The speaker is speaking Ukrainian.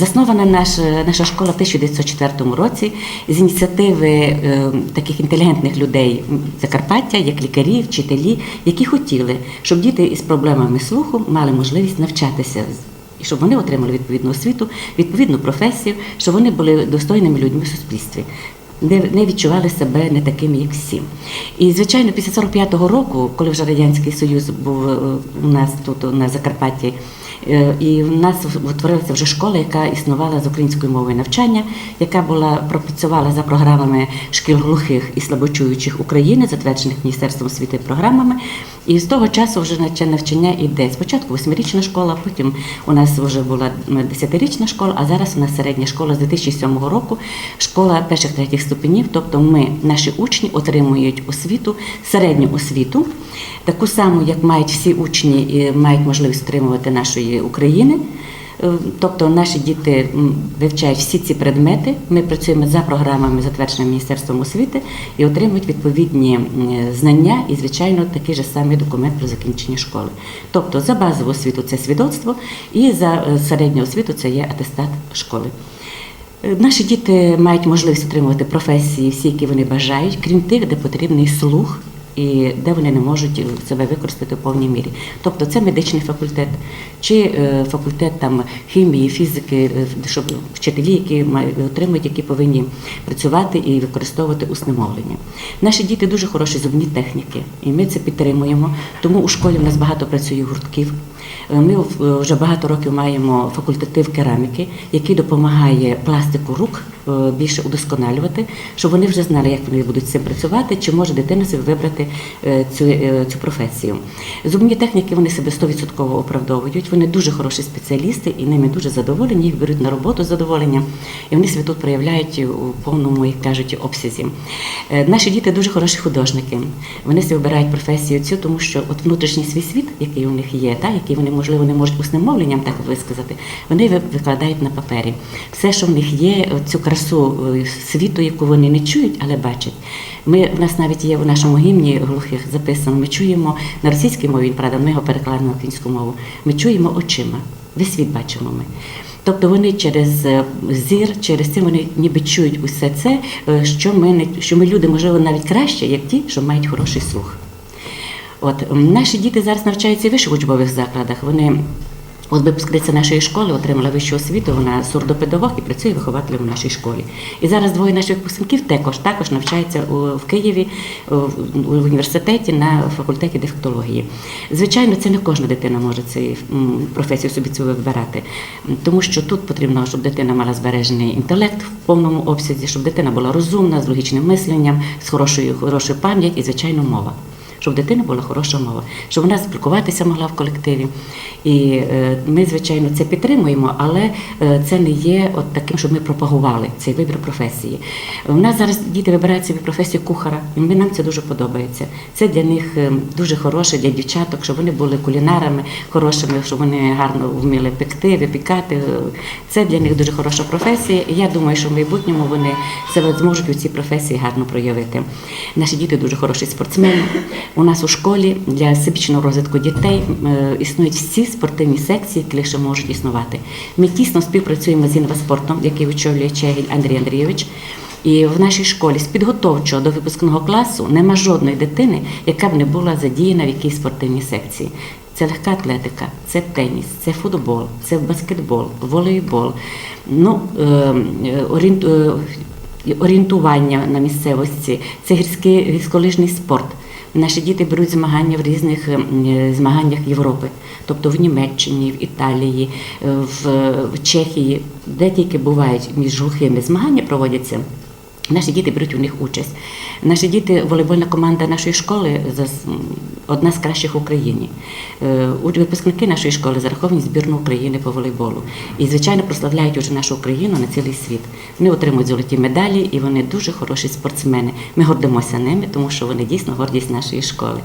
Заснована наша, наша школа в 1904 році з ініціативи е, таких інтелігентних людей Закарпаття, як лікарі, вчителі, які хотіли, щоб діти із проблемами слуху мали можливість навчатися. І щоб вони отримали відповідну освіту, відповідну професію, щоб вони були достойними людьми в суспільстві, не, відчували себе не такими, як всі. І звичайно, після 45-го року, коли вже радянський союз був е, у нас тут на Закарпатті, і в нас утворилася вже школа, яка існувала з українською мовою навчання, яка була пропрацювала за програмами шкіл глухих і слабочуючих України, затверджених Міністерством освіти програмами. І з того часу вже навчання йде. Спочатку восьмирічна школа, потім у нас вже була десятирічна школа, а зараз у нас середня школа з 2007 року, школа перших третіх ступенів. Тобто ми, наші учні, отримують освіту, середню освіту, таку саму, як мають всі учні і мають можливість отримувати нашої України. Е, Тобто наші діти вивчають всі ці предмети. Ми працюємо за програмами, затвердженими Міністерством освіти, і отримують відповідні знання і, звичайно, такий же самий документ про закінчення школи. Тобто за базову освіту це свідоцтво, і за е, середню освіту це є атестат школи. Е, Наші діти мають можливість отримувати професії, всі, які вони бажають, крім тих, де потрібний слух і де вони не можуть себе використати в повній мірі. Тобто це медичний факультет, чи е, факультет там хімії, фізики, е, щоб вчителі, які мають отримують, які повинні працювати і використовувати усне мовлення. Наші діти дуже хороші зубні техніки, і ми це підтримуємо. Тому у школі в нас багато працює гуртків. Е, Ми вже багато років маємо факультатив кераміки, який допомагає пластику рук е, більше удосконалювати, щоб вони вже знали, як вони будуть з цим працювати, чи може дитина собі вибрати е, цю, е, цю професію. Зубні техніки вони себе 100% оправдовують. Вони дуже хороші спеціалісти і ними дуже задоволені. Їх беруть на роботу з задоволенням, і вони себе тут проявляють у повному, як кажуть, обсязі. Е, Наші діти дуже хороші художники. Вони собі обирають професію цю, тому що от внутрішній свій світ, який у них є, та який вони можливо не можуть усним мовленням так висказати, вони викладають на папері. Все, що в них є, цю красу е, світу, яку вони не чують, але бачать. Ми в нас навіть є в нашому гімні глухих записано. Ми чуємо на російській мові, правда, ми його перекладемо на українську мову. Ми чуємо очима. Весь світ бачимо ми. Тобто вони через е, зір, через це вони ніби чують усе це, е, що ми не що ми люди, можливо, навіть краще, як ті, що мають хороший слух. От наші діти зараз навчаються в вищих учбових закладах. Вони От випускниця нашої школи отримала вищу освіту, вона сурдопедагог і працює вихователем у нашій школі. І зараз двоє наших випускників також також навчаються у, в Києві в університеті на факультеті дефектології. Звичайно, це не кожна дитина може цю професію собі цю вибирати, тому що тут потрібно, щоб дитина мала збережений інтелект в повному обсязі, щоб дитина була розумна, з логічним мисленням, з хорошою хорошою пам'ять і, звичайно, мова щоб в дитини була хороша мова, щоб вона спілкуватися могла в колективі. І е, ми, звичайно, це підтримуємо, але е, це не є от таким, щоб ми пропагували цей вибір професії. У нас зараз діти вибирають собі професію кухара, і нам це дуже подобається. Це для них е, дуже хороше, для дівчаток, щоб вони були кулінарами хорошими, щоб вони гарно вміли пекти, випікати. Це для них дуже хороша професія. І я думаю, що в майбутньому вони себе зможуть у цій професії гарно проявити. Наші діти дуже хороші спортсмени. У нас у школі для всебічного розвитку дітей е, існують всі спортивні секції, які лише можуть існувати. Ми тісно співпрацюємо з інваспортом, який очолює Чегіль Андрій Андрійович. І в нашій школі з підготовчого до випускного класу нема жодної дитини, яка б не була задіяна в якійсь спортивній секції. Це легка атлетика, це теніс, це футбол, це баскетбол, волейбол. Ну, е, е, орієнтування на місцевості, це гірський гірськолижний спорт. Наші діти беруть змагання в різних е, змаганнях Європи, тобто в Німеччині, в Італії, е, в Чехії, де тільки бувають між глухими змагання проводяться. Наші діти беруть у них участь. Наші діти, волейбольна команда нашої школи одна з кращих в Україні. Е, Випускники нашої школи зараховані збірну України по волейболу. І, звичайно, прославляють уже нашу Україну на цілий світ. Вони отримують золоті медалі і вони дуже хороші спортсмени. Ми гордимося ними, тому що вони дійсно гордість нашої школи.